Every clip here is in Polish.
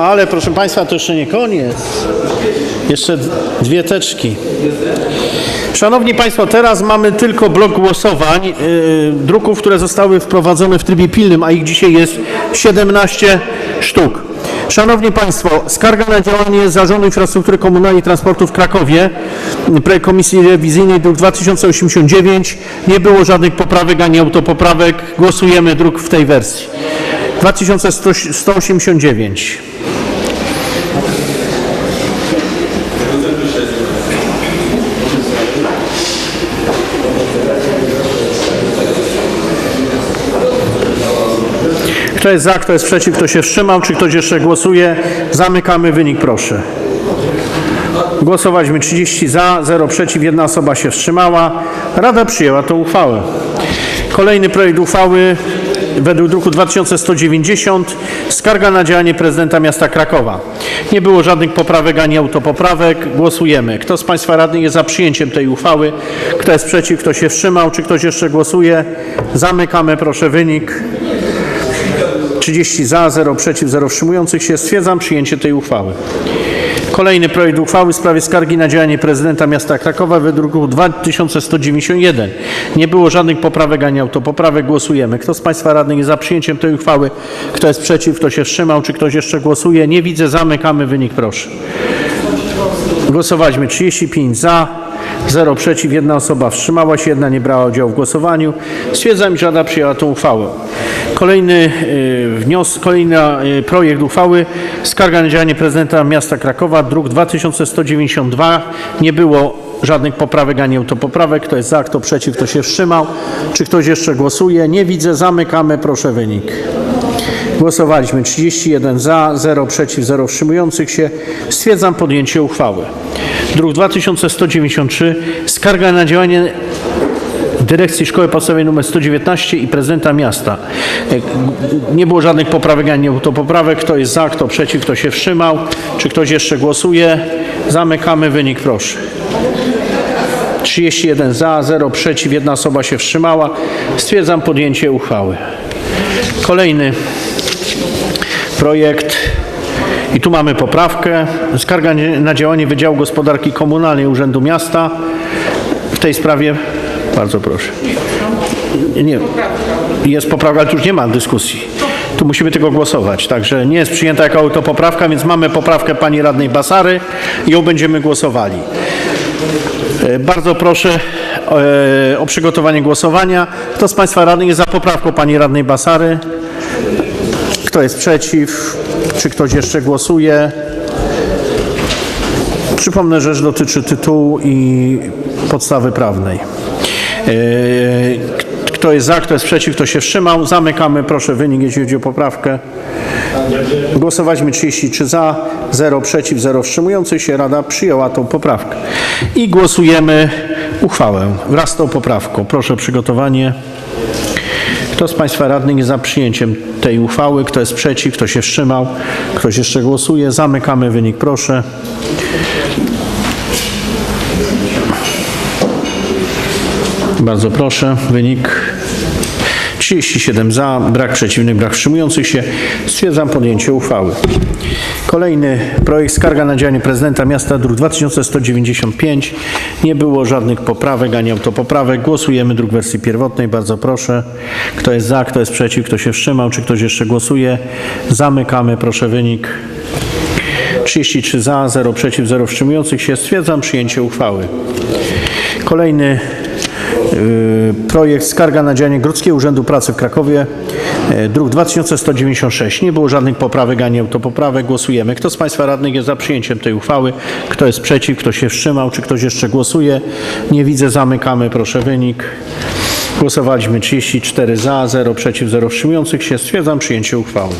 Ale proszę Państwa, to jeszcze nie koniec. Jeszcze dwie teczki. Szanowni Państwo, teraz mamy tylko blok głosowań yy, druków, które zostały wprowadzone w trybie pilnym, a ich dzisiaj jest 17 sztuk. Szanowni Państwo, skarga na działanie Zarządu Infrastruktury Komunalnej i Transportu w Krakowie, projekt Komisji Rewizyjnej, druk 2089. Nie było żadnych poprawek ani autopoprawek. Głosujemy druk w tej wersji. 2189. Kto jest za, kto jest przeciw, kto się wstrzymał, czy ktoś jeszcze głosuje? Zamykamy wynik, proszę. Głosowaliśmy 30 za, 0 przeciw, jedna osoba się wstrzymała. Rada przyjęła tą uchwałę. Kolejny projekt uchwały według druku 2190 skarga na działanie prezydenta miasta Krakowa. Nie było żadnych poprawek ani autopoprawek. Głosujemy. Kto z Państwa radnych jest za przyjęciem tej uchwały? Kto jest przeciw? Kto się wstrzymał? Czy ktoś jeszcze głosuje? Zamykamy proszę wynik. 30 za, 0 przeciw, 0 wstrzymujących się. Stwierdzam przyjęcie tej uchwały. Kolejny projekt uchwały w sprawie skargi na działanie prezydenta miasta Krakowa według druku 2191. Nie było żadnych poprawek ani autopoprawek. Głosujemy. Kto z Państwa radnych jest za przyjęciem tej uchwały? Kto jest przeciw? Kto się wstrzymał? Czy ktoś jeszcze głosuje? Nie widzę. Zamykamy wynik, proszę. Głosowaliśmy 35 za, 0 przeciw, jedna osoba wstrzymała się, jedna nie brała udziału w głosowaniu. Stwierdzam, że Rada przyjęła tą uchwałę. Kolejny y, wniosek, kolejny y, projekt uchwały, skarga na działanie prezydenta miasta Krakowa, druk 2192. Nie było żadnych poprawek ani autopoprawek. Kto jest za, kto przeciw, kto się wstrzymał. Czy ktoś jeszcze głosuje? Nie widzę. Zamykamy. Proszę wynik. Głosowaliśmy 31 za, 0 przeciw, 0 wstrzymujących się. Stwierdzam podjęcie uchwały. Druk 2193. Skarga na działanie Dyrekcji Szkoły Podstawowej nr 119 i prezydenta miasta. E, Nie było żadnych poprawek ani autopoprawek. Kto jest za, kto przeciw, kto się wstrzymał. Czy ktoś jeszcze głosuje? Zamykamy wynik, proszę. 31 za, 0 przeciw, jedna osoba się wstrzymała. Stwierdzam podjęcie uchwały. Kolejny projekt. I tu mamy poprawkę. Skarga nie- na działanie Wydziału Gospodarki Komunalnej Urzędu Miasta. W tej sprawie bardzo proszę. Nie, jest poprawka, ale tu już nie ma dyskusji. Tu musimy tylko głosować. Także nie jest przyjęta jako autopoprawka, więc mamy poprawkę pani radnej Basary i ją będziemy głosowali. E, Bardzo proszę e, o przygotowanie głosowania. Kto z Państwa radnych jest za poprawką pani radnej Basary? Kto jest przeciw? Czy ktoś jeszcze głosuje? Przypomnę, że dotyczy tytułu i podstawy prawnej. E, Kto jest za, kto jest przeciw, kto się wstrzymał? Zamykamy, proszę, wynik, jeśli chodzi o poprawkę. Głosowaliśmy 33 za, 0 przeciw, 0 wstrzymujących się. Rada przyjęła tą poprawkę. I głosujemy uchwałę wraz z tą poprawką. Proszę przygotowanie. Kto z Państwa radnych jest za przyjęciem tej uchwały? Kto jest przeciw? Kto się wstrzymał? Ktoś jeszcze głosuje? Zamykamy wynik, proszę. Bardzo proszę, wynik 37 za, brak przeciwnych, brak wstrzymujących się. Stwierdzam podjęcie uchwały. Kolejny projekt skarga na działanie prezydenta miasta, druk 2195. Nie było żadnych poprawek ani autopoprawek. Głosujemy druk wersji pierwotnej. Bardzo proszę. Kto jest za, kto jest przeciw, kto się wstrzymał, czy ktoś jeszcze głosuje? Zamykamy, proszę wynik. 33 za, 0 przeciw, 0 wstrzymujących się. Stwierdzam przyjęcie uchwały. Kolejny projekt skarga na działanie Grodzkiego Urzędu Pracy w Krakowie, y, druk 2196. Nie było żadnych poprawek ani autopoprawek. Głosujemy. Kto z Państwa radnych jest za przyjęciem tej uchwały? Kto jest przeciw? Kto się wstrzymał? Czy ktoś jeszcze głosuje? Nie widzę. Zamykamy. Proszę wynik. Głosowaliśmy 34 za, 0 przeciw, 0 wstrzymujących się. Stwierdzam przyjęcie uchwały.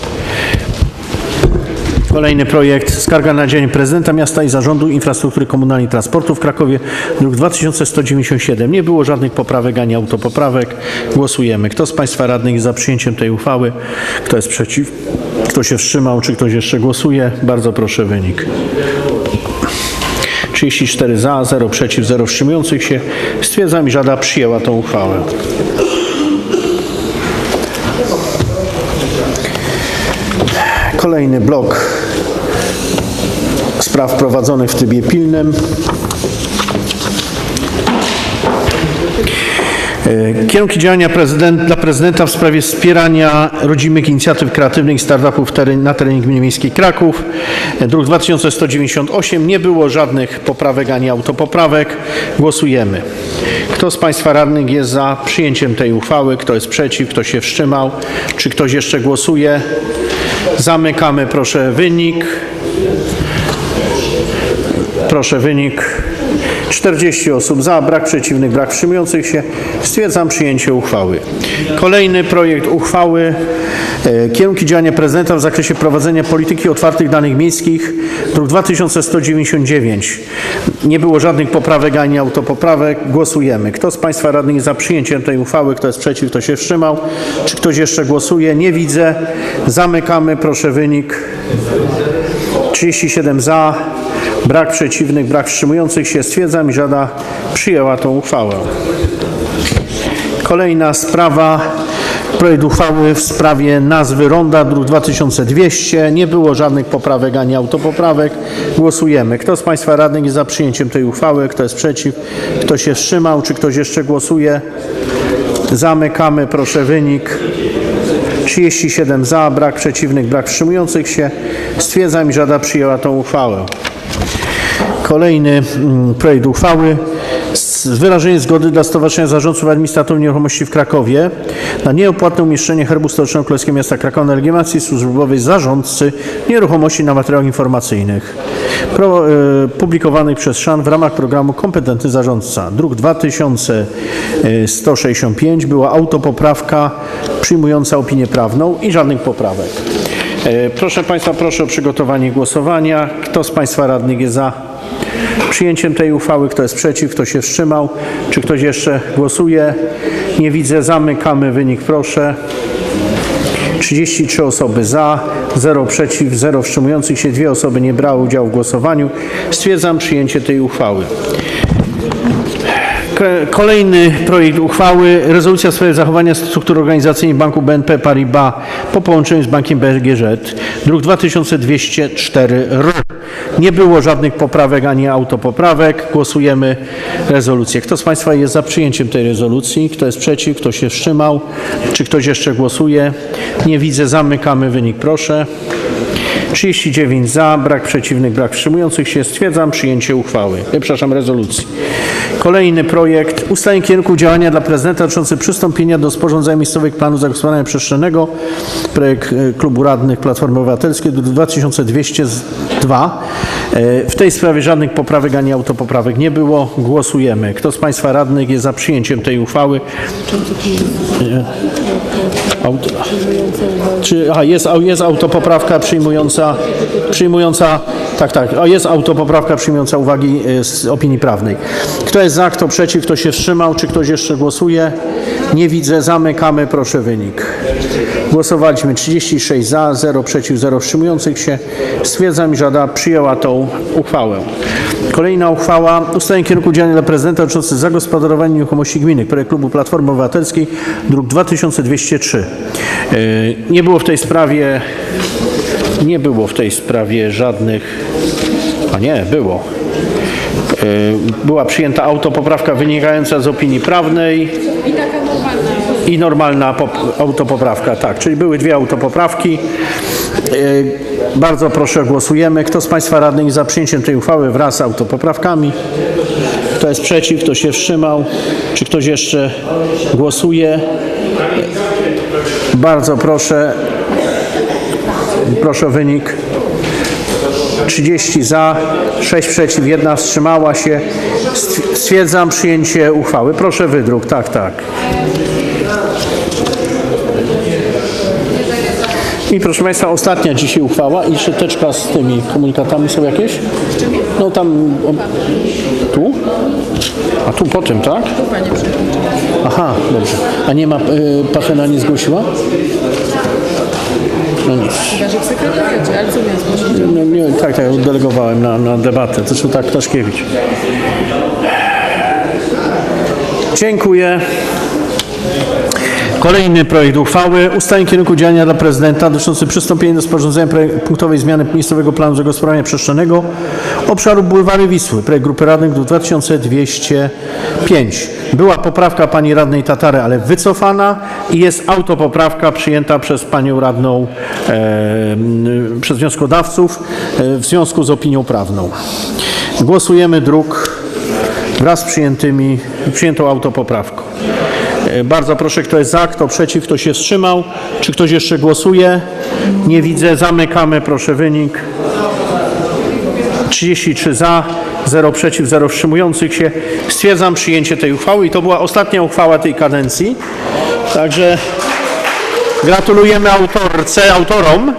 Kolejny projekt skarga na dzień prezydenta miasta i zarządu infrastruktury komunalnej i transportu w Krakowie, druk 2197. Nie było żadnych poprawek ani autopoprawek. Głosujemy. Kto z Państwa radnych jest za przyjęciem tej uchwały? Kto jest przeciw? Kto się wstrzymał? Czy ktoś jeszcze głosuje? Bardzo proszę wynik. 34 za, 0 przeciw, 0 wstrzymujących się. Stwierdzam, iż Rada przyjęła tą uchwałę. Kolejny blok spraw prowadzonych w trybie pilnym. E, Kierunki działania prezydent, dla prezydenta w sprawie wspierania rodzimych inicjatyw kreatywnych i startupów teren, na terenie gminy miejskiej Kraków. E, Druk 2198. Nie było żadnych poprawek ani autopoprawek. Głosujemy. Kto z Państwa radnych jest za przyjęciem tej uchwały? Kto jest przeciw? Kto się wstrzymał? Czy ktoś jeszcze głosuje? Zamykamy proszę wynik. Proszę wynik. 40 osób za, brak przeciwnych, brak wstrzymujących się. Stwierdzam przyjęcie uchwały. Kolejny projekt uchwały. E, Kierunki działania prezydenta w zakresie prowadzenia polityki otwartych danych miejskich. Druk 2199. Nie było żadnych poprawek ani autopoprawek. Głosujemy. Kto z Państwa radnych jest za przyjęciem tej uchwały? Kto jest przeciw? Kto się wstrzymał? Czy ktoś jeszcze głosuje? Nie widzę. Zamykamy. Proszę wynik. 37 za, brak przeciwnych, brak wstrzymujących się. Stwierdzam, iż Rada przyjęła tą uchwałę. Kolejna sprawa. Projekt uchwały w sprawie nazwy ronda, druk 2200. Nie było żadnych poprawek ani autopoprawek. Głosujemy. Kto z Państwa radnych jest za przyjęciem tej uchwały? Kto jest przeciw? Kto się wstrzymał? Czy ktoś jeszcze głosuje? Zamykamy. Proszę wynik. 37 za, brak przeciwnych, brak wstrzymujących się. Stwierdzam, iż Rada przyjęła tą uchwałę. Kolejny mm, projekt uchwały z wyrażeniem zgody dla Stowarzyszenia Zarządców Administratorów Nieruchomości w Krakowie na nieopłatne umieszczenie herbu stołecznego Królewskiego Miasta Krakowa na legitymacji służbowej zarządcy nieruchomości na materiałach informacyjnych e, publikowanych przez SZAN w ramach programu Kompetentny Zarządca. Druk 2165 była autopoprawka przyjmująca opinię prawną i żadnych poprawek. E, Proszę Państwa, proszę o przygotowanie głosowania. Kto z Państwa radnych jest za przyjęciem tej uchwały? Kto jest przeciw? Kto się wstrzymał? Czy ktoś jeszcze głosuje? Nie widzę. Zamykamy wynik, proszę. 33 osoby za, 0 przeciw, 0 wstrzymujących się, dwie osoby nie brały udziału w głosowaniu. Stwierdzam przyjęcie tej uchwały. Kolejny projekt uchwały. Rezolucja w sprawie zachowania struktur organizacyjnych Banku BNP Paribas po połączeniu z Bankiem BGŻ. Druk 2204 R. Nie było żadnych poprawek ani autopoprawek. Głosujemy rezolucję. Kto z Państwa jest za przyjęciem tej rezolucji? Kto jest przeciw? Kto się wstrzymał? Czy ktoś jeszcze głosuje? Nie widzę. Zamykamy wynik. Proszę. 39 za, brak przeciwnych, brak wstrzymujących się. Stwierdzam przyjęcie uchwały. E, Przepraszam, rezolucji. Kolejny projekt. Ustalenie kierunku działania dla prezydenta dotyczący przystąpienia do sporządzenia miejscowych planów zagospodarowania przestrzennego. Projekt e, Klubu Radnych Platformy Obywatelskiej druk 2202. E, W tej sprawie żadnych poprawek ani autopoprawek nie było. Głosujemy. Kto z Państwa radnych jest za przyjęciem tej uchwały? Auto. Czy, aha, jest, jest autopoprawka przyjmująca, przyjmująca, tak, tak, a jest autopoprawka przyjmująca uwagi e, z opinii prawnej. Kto jest za, kto przeciw, kto się wstrzymał, czy ktoś jeszcze głosuje? Nie widzę, zamykamy, proszę wynik. Głosowaliśmy 36 za, 0 przeciw, 0 wstrzymujących się. Stwierdzam, że Rada przyjęła tą uchwałę. Kolejna uchwała. Ustalenie kierunku działania dla prezydenta dotyczący zagospodarowania nieruchomości gminy. Projekt Klubu Platformy Obywatelskiej, druk 2203. Yy, Nie było w tej sprawie, nie było w tej sprawie żadnych, a nie, było. Yy, Była przyjęta autopoprawka wynikająca z opinii prawnej I taka normalna. i normalna pop- autopoprawka, tak, czyli były dwie autopoprawki. Yy, Bardzo proszę, głosujemy. Kto z Państwa radnych jest za przyjęciem tej uchwały wraz z autopoprawkami? Kto jest przeciw? Kto się wstrzymał? Czy ktoś jeszcze głosuje? Bardzo proszę. Proszę o wynik. 30 za, 6 przeciw, 1 wstrzymała się. Stw- Stwierdzam przyjęcie uchwały. Proszę wydruk, tak, tak. I proszę Państwa, ostatnia dzisiaj uchwała i jeszcze teczka z tymi komunikatami są jakieś? No tam, tu? A tu po tym, tak? Aha, dobrze. A nie ma, y, Pachena nie zgłosiła? Sekretariacie, ale co? No, nie, tak, tak, delegowałem na, na debatę. Zresztą tak, Ptaszkiewicz. Dziękuję. Kolejny projekt uchwały. Ustalenie kierunku działania dla prezydenta dotyczący przystąpienia do sporządzenia punktowej zmiany miejscowego planu zagospodarowania przestrzennego obszaru Bulwary Wisły. Projekt Grupy Radnych druk 2205. Była poprawka pani radnej Tatary, ale wycofana i jest autopoprawka przyjęta przez panią radną, e, przez wnioskodawców e, w związku z opinią prawną. Głosujemy druk wraz z przyjętymi, przyjętą autopoprawką. E, Bardzo proszę, kto jest za, kto przeciw, kto się wstrzymał. Czy ktoś jeszcze głosuje? Nie widzę. Zamykamy, proszę, wynik. 33 za, 0 przeciw, 0 wstrzymujących się. Stwierdzam przyjęcie tej uchwały i to była ostatnia uchwała tej kadencji. Także gratulujemy autorce, autorom.